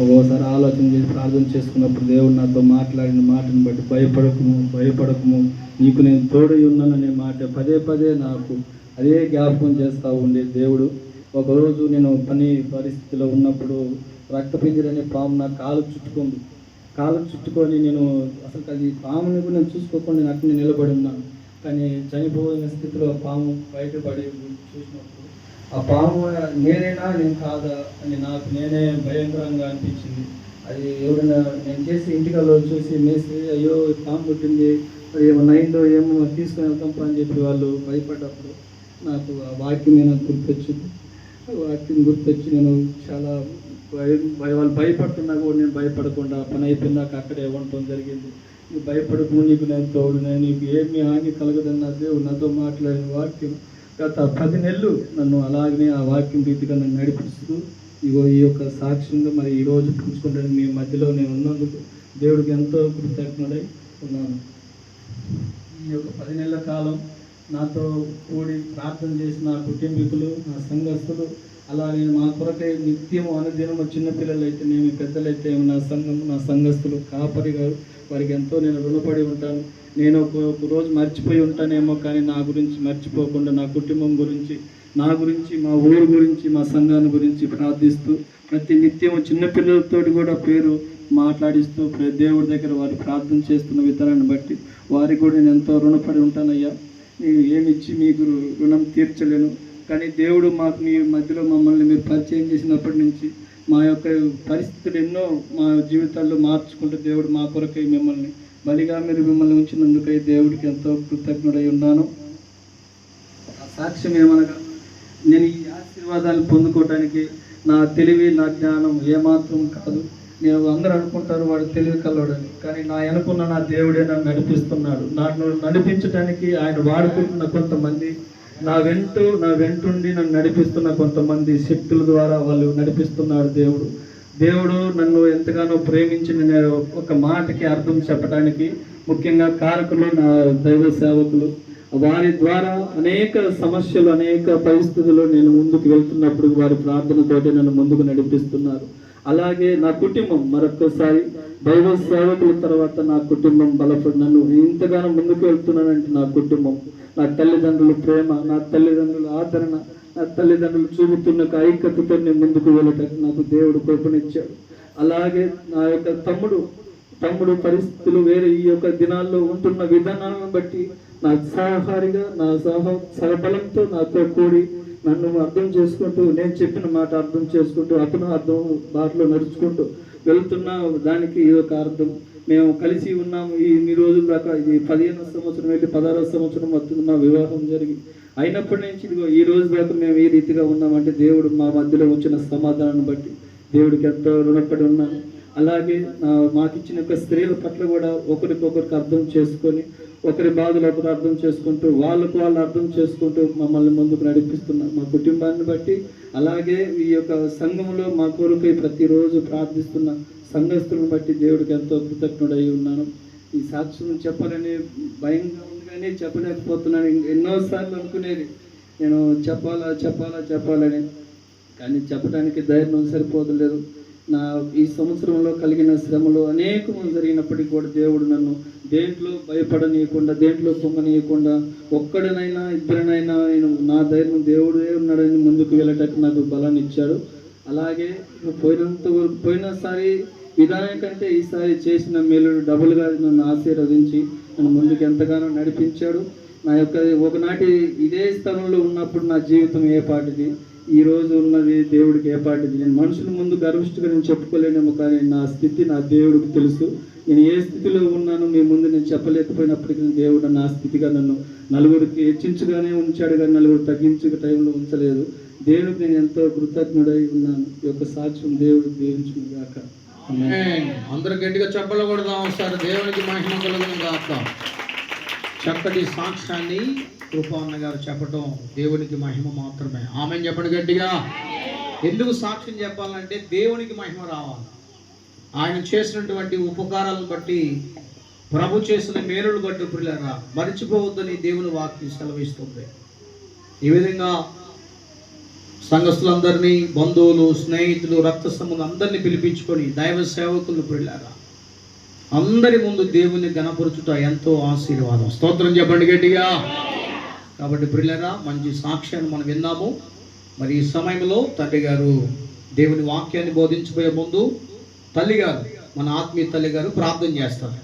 ఒక్కోసారి ఆలోచన చేసి ప్రార్థన చేసుకున్నప్పుడు దేవుడు నాతో మాట్లాడిన మాటను బట్టి భయపడకము భయపడకము. నీకు నేను తోడై ఉన్నాననే మాట పదే పదే నాకు అదే జ్ఞాపకం చేస్తూ ఉండే దేవుడు. ఒకరోజు నేను పని పరిస్థితిలో ఉన్నప్పుడు రక్తపింజర అనే పాము నా కాలు చుట్టుకుంది. కాలు చుట్టుకొని నేను అసలు అది పాముని కూడా నేను చూసుకోకుండా నేను అక్కడ నిలబడి ఉన్నాను. కానీ చనిపోయిన స్థితిలో పాము బయటపడి చూసినప్పుడు ఆ పాము నేనేనా? నేను కాదా? అని నాకు నేనే భయంకరంగా అనిపించింది. అది ఎవరైనా నేను చేసి ఇంటికల్లో చూసి మేసి అయ్యో పాము పుట్టింది. మరి ఏమన్నా అయిందో ఏమో తీసుకొని వెళ్తాం పని అని చెప్పి వాళ్ళు భయపడ్డప్పుడు నాకు ఆ వాక్యం నాకు గుర్తొచ్చింది? ఆ వాక్యం గుర్తొచ్చి నేను చాలా భయం భయ- వాళ్ళు భయపడుతున్నా కూడా నేను భయపడకుండా పని అయిపోయినాక అక్కడే ఉండటం జరిగింది. నువ్వు భయపడకుండా నీకు నేను తోడునే నీకు ఏమి హాని కలగదన్న దేవుడు నాతో మాట్లాడిన వాక్యం గత పది నెలలు నన్ను అలాగనే ఆ వాక్యం రీతిగా నన్ను నడిపిస్తూ ఇగో ఈ యొక్క సాక్ష్యంగా మరి ఈరోజు రోజు మీ మధ్యలో నేను ఉన్నందుకు దేవుడికి ఎంతో కృతజ్ఞుడై ఉన్నాను. ఈ యొక్క పది నెలల కాలం నాతో కూడి ప్రార్థన చేసిన నా కుటుంబీకులు నా సంఘస్థులు అలాగే మా కొరకై నిత్యము అనుదినము చిన్నపిల్లలు అయితేనేమి పెద్దలైతే నా సంఘం నా సంఘస్థులు కాపరి గారు వారికి ఎంతో నేను రుణపడి ఉంటాను. నేను ఒక రోజు మర్చిపోయి ఉంటానేమో కానీ నా గురించి మర్చిపోకుండా నా కుటుంబం గురించి నా గురించి మా ఊరు గురించి మా సంఘాన్ని గురించి ప్రార్థిస్తూ ప్రతి నిత్యం చిన్నపిల్లలతోటి కూడా పేరు మాట్లాడిస్తూ దేవుడి దగ్గర వారు ప్రార్థన చేస్తున్న విధానాన్ని బట్టి వారికి కూడా నేను ఎంతో రుణపడి ఉంటానయ్యా. నేను ఏమి ఇచ్చి మీకు రుణం తీర్చలేను. కానీ దేవుడు మాకు మీ మధ్యలో మమ్మల్ని మీరు పరిచయం చేసినప్పటి నుంచి మా యొక్క పరిస్థితులు ఎన్నో మా జీవితాల్లో మార్చుకుంటూ దేవుడు మా కొరకై మిమ్మల్ని బలిగా మీరు మిమ్మల్ని ఉంచినందుకై దేవుడికి ఎంతో కృతజ్ఞుడై ఉన్నాను. ఆ సాక్ష్యం ఏమనగా నేను ఈ ఆశీర్వాదాలు పొందుకోవడానికి నా తెలివి నా జ్ఞానం ఏమాత్రం కాదు. నేను అందరూ అనుకుంటారు వాడు తెలివి కలవడని కానీ నా అనుకున్న నా దేవుడే నన్ను నడిపిస్తున్నాడు. నన్ను నడిపించడానికి ఆయన వాడుకుంటున్న కొంతమంది నా వెంటూ నా వెంటుండి నన్ను నడిపిస్తున్న కొంతమంది శక్తుల ద్వారా వాళ్ళు నడిపిస్తున్నాడు దేవుడు. దేవుడు నన్ను ఎంతగానో ప్రేమించిన ఒక మాటకి అర్థం చెప్పడానికి ముఖ్యంగా కారకులు నా దైవ సేవకులు వారి ద్వారా అనేక సమస్యలు అనేక పరిస్థితుల్లో నేను ముందుకు వెళ్తున్నప్పుడు వారి ప్రార్థనతోటి నన్ను ముందుకు నడిపిస్తున్నారు. అలాగే నా కుటుంబం మరొకసారి దైవ సేవకుల తర్వాత నా కుటుంబం బలపడి నన్ను ఇంతగానో ముందుకు వెళ్తున్నానంటే నా కుటుంబం నా తల్లిదండ్రుల ప్రేమ నా తల్లిదండ్రుల ఆదరణ నా తల్లిదండ్రులు చూపుతున్న ఐక్యతతో నేను ముందుకు వెళ్ళటానికి నాకు దేవుడు కృపనిచ్చాడు. అలాగే నా యొక్క తమ్ముడు తమ్ముడు పరిస్థితులు వేరే ఈ యొక్క దినాల్లో ఉంటున్న విధానాలను బట్టి నా సహకారిగా నా సహ సహబలంతో నాతో కూడి నన్ను అర్థం చేసుకుంటూ నేను చెప్పిన మాట అర్థం చేసుకుంటూ అతను అర్థం బాటలో నడుచుకుంటూ వెళుతున్న దానికి ఇది ఒక అర్థం. మేము కలిసి ఉన్నాము. ఈ ఇన్ని రోజుల దాకా ఇది పదిహేను సంవత్సరం వెళ్ళి పదహారో సంవత్సరం వస్తుంది మా వివాహం జరిగి అయినప్పటి నుంచి ఇదిగో ఈ రోజు దాకా మేము ఈ రీతిగా ఉన్నామంటే దేవుడు మా మధ్యలో ఉంచిన సమాధానాన్ని బట్టి దేవుడికి ఎంతో రుణపడి ఉన్నాను. అలాగే మాకిచ్చిన మాకు ఇచ్చిన యొక్క స్త్రీల పట్ల కూడా ఒకరికొకరికి అర్థం చేసుకొని ఒకరి బాధలు ఒకరు అర్థం చేసుకుంటూ వాళ్ళకు వాళ్ళు అర్థం చేసుకుంటూ మమ్మల్ని ముందుకు నడిపిస్తున్నారు. మా కుటుంబాన్ని బట్టి అలాగే ఈ యొక్క సంఘంలో మా కొరకై ప్రతిరోజు ప్రార్థిస్తున్న సంఘస్థులను బట్టి దేవుడికి ఎంతో కృతజ్ఞుడై ఉన్నాను. ఈ సాక్ష్యం చెప్పాలని భయంగా ఉంది కానీ చెప్పలేకపోతున్నాను. ఎన్నోసార్లు అనుకునేది నేను చెప్పాలా చెప్పాలా చెప్పాలని. కానీ చెప్పడానికి ధైర్యం సరిపోతలేదు నా ఈ సంవత్సరంలో కలిగిన శ్రమలు అనేకం జరిగినప్పటికీ కూడా దేవుడు నన్ను దేంట్లో భయపడనీయకుండా దేంట్లో పొంగనీయకుండా ఒక్కడినైనా ఇద్దరినైనా నేను నా ధైర్యం దేవుడే ఉన్నాడని ముందుకు వెళ్ళటకు నాకు బలాన్ని ఇచ్చాడు. అలాగే పోయినంత పోయినసారి విధానం కంటే ఈసారి చేసిన మేలు డబుల్గా నన్ను ఆశీర్వదించి నన్ను ముందుకు ఎంతగానో నడిపించాడు. నా యొక్క ఒకనాటి ఇదే స్థలంలో ఉన్నప్పుడు నా జీవితం ఏ పాటిది? ఈ రోజు ఉన్నది దేవుడికి ఏ పాటిది నేను మనుషుల ముందు గర్విష్ఠగా నేను చెప్పుకోలేనేమో కానీ నా స్థితి నా దేవుడికి తెలుసు. నేను ఏ స్థితిలో ఉన్నానో మీ ముందు నేను చెప్పలేకపోయినప్పటికీ దేవుడు నా స్థితిగా నన్ను నలుగురికి హెచ్చించుగానే ఉంచాడు కానీ నలుగురు తగ్గించే టైంలో ఉంచలేదు. దేవుడికి నేను ఎంతో కృతజ్ఞుడై ఉన్నాను. ఈ యొక్క సాక్ష్యం దేవుడు దీవించుకుని గాక. అందరూ గట్టిగా చెప్పలకూడదాం సార్ దేవునికి మహిమ కలుగును గాక. చక్కటి సాక్ష్యాన్ని కృపాన్న గారు చెప్పటం దేవునికి మహిమ మాత్రమే. ఆమె చెప్పండి గట్టిగా. ఎందుకు సాక్ష్యం చెప్పాలంటే దేవునికి మహిమ రావాలి. ఆయన చేసినటువంటి ఉపకారాలను బట్టి ప్రభు చేసిన మేలును బట్టి పిల్లరా మరిచిపోవద్దని దేవుని వాక్యం సెలవిస్తుంది. ఈ విధంగా సంఘస్థులందరినీ బంధువులు స్నేహితులు రక్త సంబంధం అందరినీ పిలిపించుకొని దైవ సేవకులు పిల్లారా అందరి ముందు దేవుని గణపరుచుట ఎంతో ఆశీర్వాదం. స్తోత్రం చెప్పండి గట్టిగా. కాబట్టి ప్రిల్లరా మంచి సాక్ష్యాన్ని మనం విన్నాము. మరి ఈ సమయంలో తండ్రి గారు దేవుని వాక్యాన్ని బోధించబోయే ముందు తల్లి గారు మన ఆత్మీయ తల్లి గారు ప్రార్థన చేస్తారు.